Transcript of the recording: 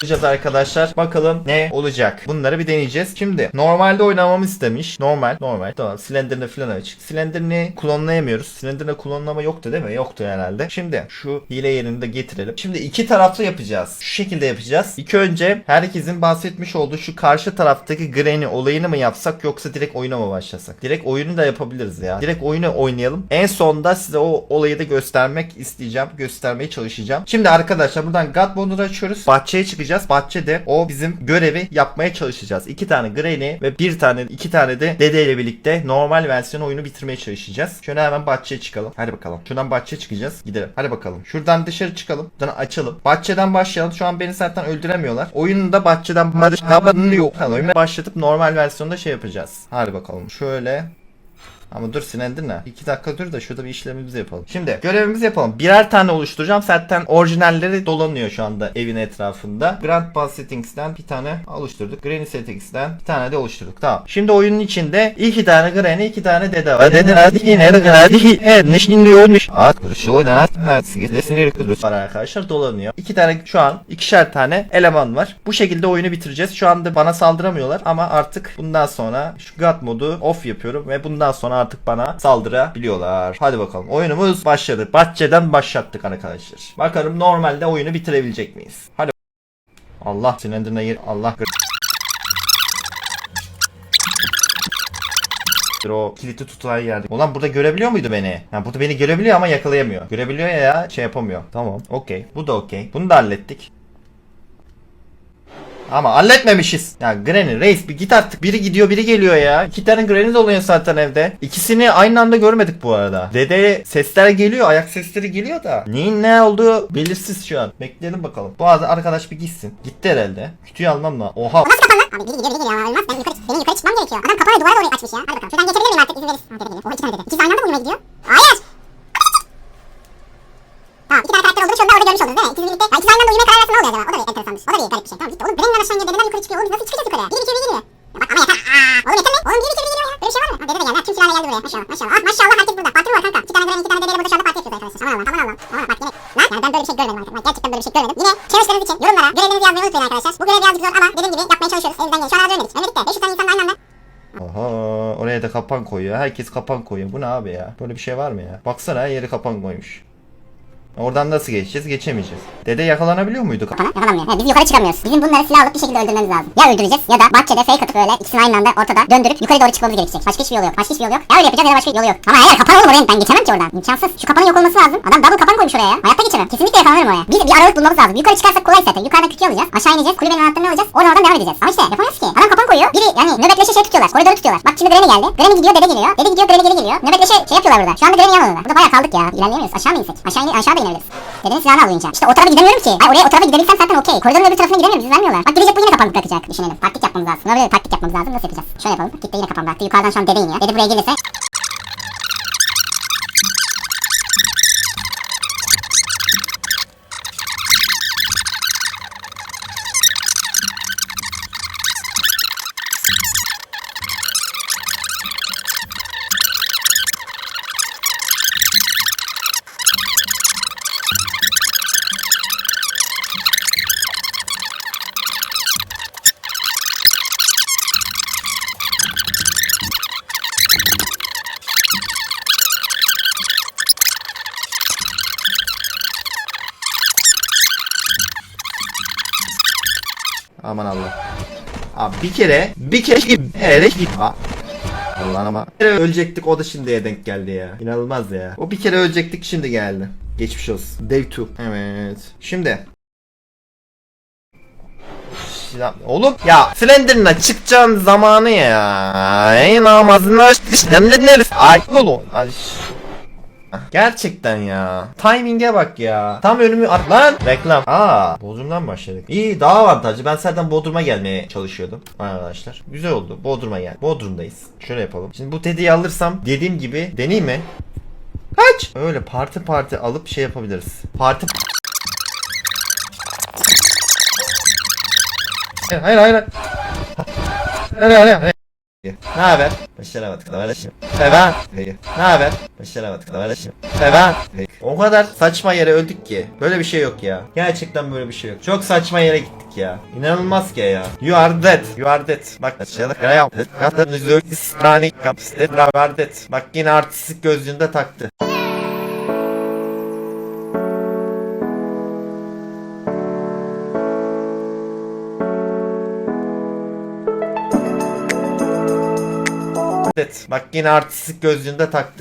Yapacağız arkadaşlar. Bakalım ne olacak. Bunları bir deneyeceğiz. Şimdi normalde oynamamı istemiş. Normal. Normal. Tamam. Slender'ını falan açık. Slender'ını klonlayamıyoruz. Slender'ını klonlama yoktu değil mi? Yoktu herhalde. Şimdi şu hile yerini de getirelim. Şimdi iki taraflı yapacağız. Şu şekilde yapacağız. İlk önce herkesin bahsetmiş olduğu şu karşı taraftaki Granny olayını mı yapsak yoksa direkt oyuna mı başlasak? Direkt oyunu da yapabiliriz ya. Direkt oyunu oynayalım. En sonda size o olayı da göstermek isteyeceğim. Göstermeye çalışacağım. Şimdi arkadaşlar buradan God mode'u açıyoruz. Bahçeye çıkacağız. Bahçede o bizim görevi yapmaya çalışacağız. İki tane Granny ve bir tane iki tane de Dede ile birlikte normal versiyon oyunu bitirmeye çalışacağız. Şöyle hemen bahçeye çıkalım. Hadi bakalım. Şuradan bahçeye çıkacağız. Gidelim. Hadi bakalım. Şuradan dışarı çıkalım. Buradan açalım. Bahçeden başlayalım. Şu an beni zaten öldüremiyorlar. Oyunu da bahçeden başlayalım. Oyunu başlatıp normal versiyonda şey yapacağız. Hadi bakalım. Şöyle ama dur sinendin ne? 2 dakika dur da şurada bir işlemimizi yapalım. Şimdi görevimizi yapalım. Birer tane oluşturacağım. Zaten orijinalleri dolanıyor şu anda evin etrafında. Grand Ball Settings'ten bir tane oluşturduk. Granny Settings'ten bir tane de oluşturduk. Tamam. Şimdi oyunun içinde iki tane Granny, iki tane dede var. Dede hadi yine hadi. Evet, ne şimdi olmuş? At şu oyuna at. Evet, sinirli kuduruz. Var arkadaşlar dolanıyor. İki tane şu an ikişer tane eleman var. Bu şekilde oyunu bitireceğiz. Şu anda bana saldıramıyorlar ama artık bundan sonra şu God modu off yapıyorum ve bundan sonra artık bana saldırabiliyorlar. Hadi bakalım. Oyunumuz başladı. Bahçeden başlattık arkadaşlar. Bakalım normalde oyunu bitirebilecek miyiz? Hadi. Allah silindirine gir. Allah o kilitli tutulan yerde. Ulan burada görebiliyor muydu beni? Ha burada beni görebiliyor ama yakalayamıyor. Görebiliyor ya şey yapamıyor. Tamam okey. Bu da okey. Bunu da hallettik. Ama halletmemişiz. Ya Granny reis bir git artık. Biri gidiyor biri geliyor ya. İki tane Granny doluyor zaten evde. İkisini aynı anda görmedik bu arada. Dede sesler geliyor. Ayak sesleri geliyor da. Neyin ne olduğu belirsiz şu an. Bekleyelim bakalım. Bu arada arkadaş bir gitsin. Gitti herhalde. Kütüğü almam lazım. Oha. Nasıl kapandı? Abi biri gidiyor biri geliyor ama olmaz. Ben yukarı, benim yukarı çıkmam gerekiyor. Adam kapağı duvara doğru açmış ya. Hadi bakalım. Şuradan geçebilir miyim artık izin verirsin. Ha, dede geliyor. Oha iki tane dede. İkisi aynı anda mı uyumaya gidiyor? Hayır. Tamam iki tane karakter olduğunu şu anda orada görmüş oldunuz değil mi? İkisi birlikte. Ya ikisi aynı anda uyumaya karar verse ne oluyor acaba? O da bir enteresanmış. O da bir garip bir şey. Tamam gitti. Oğlum Granny'den aşağı iniyor. Dededen yukarı çıkıyor. Oğlum nasıl çıkacağız yukarıya? Biri bir kere geliyor. Ya bak ama yeter. Aa, oğlum yeter mi? Oğlum biri bir kere geliyor ya. Böyle bir şey var mı? Ha, dede de geldi. ha. Tüm sülale geldi buraya. Maşallah. Maşallah. Ah maşallah herkes burada. Parti mi var kanka? İki tane Granny iki tane dedeyle burada şu anda parti yapıyoruz arkadaşlar. Aman Allah'ım aman Allah'ım. Aman bak yine. Lan yani ben böyle bir şey görmedim arkadaşlar. Gerçekten böyle bir şey görmedim. Yine challenge'larınız için yorumlara görevlerinizi yazmayı unutmayın arkadaşlar. Bu görev birazcık zor ama dediğim gibi yapmaya çalışıyoruz. Elimizden geliyor. Şu an az ölmedik. Ölmedik de 500 tane insanla aynı anda Oha oraya da kapan koyuyor. Herkes kapan koyuyor. Bu ne abi ya? Böyle bir şey var mı ya? Baksana yeri kapan koymuş. Oradan nasıl geçeceğiz? Geçemeyeceğiz. Dede yakalanabiliyor muydu? Kana yakalanmıyor. He, biz yukarı çıkamıyoruz. Bizim bunları silah alıp bir şekilde öldürmemiz lazım. Ya öldüreceğiz ya da bahçede fake atıp böyle ikisini aynı anda ortada döndürüp yukarı doğru çıkmamız gerekecek. Başka hiçbir yolu yok. Başka hiçbir yolu yok. Ya öyle yapacağız ya da başka yolu yok. Ama eğer kapan olur ben geçemem ki oradan. İmkansız. Şu kapanın yok olması lazım. Adam double kapan koymuş oraya ya. Hayatta geçemem. Kesinlikle yakalanırım oraya. Bir, bir aralık bulmamız lazım. Yukarı çıkarsak kolay zaten. Yukarıdan küçüğü alacağız. Aşağı ineceğiz. Kulübenin anahtarını alacağız. Oradan oradan devam edeceğiz. Ama işte yapamıyoruz ki. Adam kapan koyuyor. Biri yani nöbetleşe şey tutuyorlar. Koridoru tutuyorlar. Bak şimdi Granny geldi. Granny gidiyor dede geliyor. Dede gidiyor Granny geri geliyor. Nöbetleşe şey yapıyorlar burada. Şu anda Granny yan odada. Burada bayağı kaldık ya. İlerleyemiyoruz. Aşağı mı insek? Aşağı, in aşağı da inebiliriz. Dedenin silahını al. İşte o tarafa gidemiyorum ki. Ay oraya o tarafa gidebilsem zaten okey. Koridorun öbür tarafına gidemiyoruz. Biz vermiyorlar. Bak gidecek bu yine kapanıp bırakacak. Düşünelim. Taktik yapmamız lazım. Buna böyle taktik yapmamız lazım. Nasıl yapacağız? Şöyle yapalım. Gitti yine kapan bıraktı. Yukarıdan şu an dede iniyor. Dede buraya gelirse Aman Allah. Abi bir kere bir kere git. Evet git. Allah'ım ama. Bir kere ölecektik o da şimdiye denk geldi ya. İnanılmaz ya. O bir kere ölecektik şimdi geldi. Geçmiş olsun. Day 2. Evet. Şimdi. Ya, oğlum ya Slender'ına çıkacağın zamanı ya. Ey namazını açtı. Slender'ın Ay oğlum. Ay. Gerçekten ya. Timing'e bak ya. Tam önümü at lan. Reklam. Aa, Bodrum'dan başladık. İyi daha avantajlı. Ben zaten Bodrum'a gelmeye çalışıyordum arkadaşlar. Güzel oldu. Bodrum'a gel. Bodrum'dayız. Şöyle yapalım. Şimdi bu tediyi alırsam dediğim gibi deneyeyim mi? Kaç. Öyle parti parti alıp şey yapabiliriz. Parti Hayır hayır hayır. Hayır hayır hayır. Ne haber? Başaramadık. Ne haber? Devam. Peki. Ne haber? Başaramadık. Ne haber? Devam. Peki. O kadar saçma yere öldük ki. Böyle bir şey yok ya. Gerçekten böyle bir şey yok. Çok saçma yere gittik ya. İnanılmaz ki ya. You are dead. You are dead. Bak aşağıda kaya yaptı. Katın üzeri İsrani kapsite. Bak yine artistik gözlüğünde taktı. Dead. Bak yine artistik gözlüğünde taktı.